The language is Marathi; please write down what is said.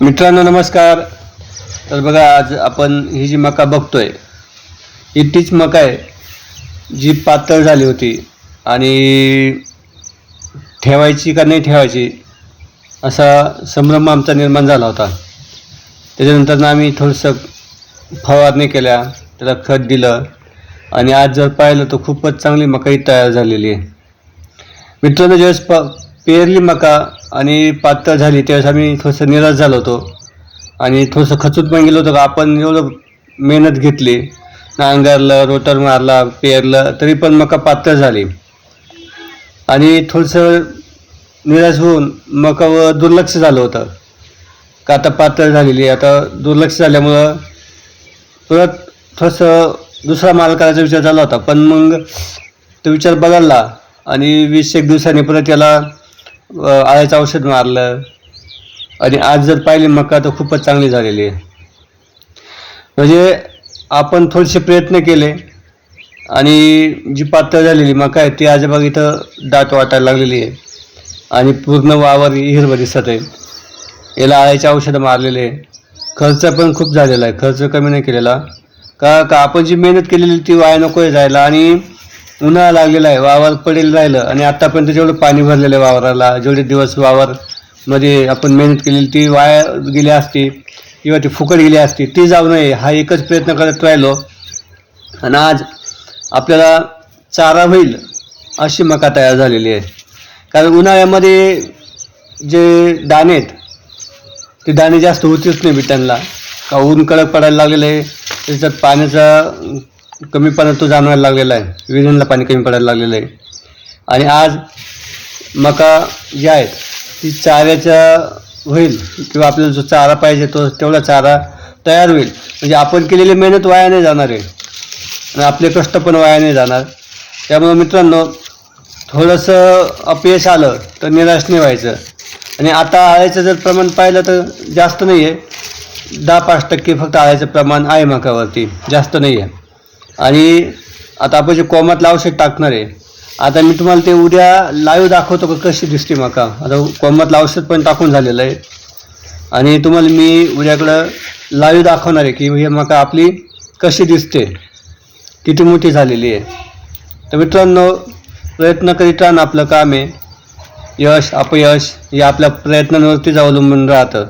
मित्रांनो नमस्कार. तर बघा आज आपण ही जी मका बघतोय ही तीच मका आहे जी पातळ झाली होती आणि ठेवायची का नाही ठेवायची असा संभ्रम आमचा निर्माण झाला होता. त्याच्यानंतर आम्ही थोडंसं फवारणी केल्या त्याला खत दिलं आणि आज जर पाहिलं तर खूपच चांगली मकाई तयार झालेली आहे. मित्रांनो ज्यावेळेस प पेरली मका आणि पातळ झाली त्यावेळेस आम्ही थोडंसं निराश झालो होतो. आणि थोडंसं खचून पण गेलो होतो का आपण एवढं मेहनत घेतली. नांगरलं रोटर मारला पेरलं तरी पण मका पातळ झाली. आणि थोडंसं निराश होऊन मकावर दुर्लक्ष झालं होतं. का आता पातळ झालेली आता दुर्लक्ष झाल्यामुळं परत थोडंसं दुसरा माल करायचा विचार झाला होता. पण मग तो विचार बदलला आणि वीस एक दिवसांनी परत याला आळ्याचं औषध मारलं. आणि आज जर पाहिली मका तर खूपच चांगली झालेली आहे. म्हणजे आपण थोडेसे प्रयत्न केले. आणि जी पातळ झालेली मका आहे ती आजबाग इथं दाट वाटायला लागलेली आहे. आणि पूर्ण वावर हिरवं दिसत आहे. याला आळ्याचे औषधं मारलेले आहे. खर्च पण खूप झालेला आहे. खर्च कमी नाही केलेला. का का आपण जी मेहनत केलेली ती वाया नको आहे जायला. आणि उन्हाळा लागलेला आहे वावर पडेल राहिलं. आणि आत्तापर्यंत जेवढं पाणी भरलेलं आहे वावराला जेवढे दिवस वावरमध्ये आपण मेहनत केलेली ती वाया गेली असती किंवा ती फुकट गेली असती ती जाऊ नये हा एकच प्रयत्न करत राहिलो. आणि आज आपल्याला चारा होईल अशी मका तयार झालेली आहे. कारण उन्हाळ्यामध्ये जे दाणे आहेत ते दाणे जास्त होतीच नाही बिटांना का ऊन कडक पडायला लागलेलं आहे त्याच्यात पाण्याचा कमीपणा तो जाणवायला लागलेला आहे. विहिरींना पाणी कमी पडायला लागलेलं आहे. आणि आज मका जी आहेत ती चाऱ्याच्या होईल किंवा आपल्याला जो चारा पाहिजे तो तेवढा चारा तयार होईल. म्हणजे आपण केलेली मेहनत वाया नाही जाणार आहे. आणि आपले कष्ट पण वाया नाही जाणार. त्यामुळं मित्रांनो थोडंसं अपयश आलं तर निराश नाही व्हायचं. आणि आता आळ्याचं जर प्रमाण पाहिलं तर जास्त नाही आहे दहा पाच टक्के फक्त आळ्याचं प्रमाण आहे मकावरती. जास्त नाही आहे आणि आता आपण जे कोमातलं औषध टाकणार आहे. आता मी तुम्हाला ते उद्या लाईव्ह दाखवतो का कशी दिसते माका. आता कोमातलं औषध पण टाकून झालेलं आहे. आणि तुम्हाला मी उद्याकडं लाईव्ह दाखवणार आहे की हे माका आपली कशी दिसते. किती मोठी झालेली आहे. तर मित्रांनो प्रयत्न करीत राहणं आपलं काम आहे. यश अपयश हे आपल्या प्रयत्नांवरतीच अवलंबून राहतं.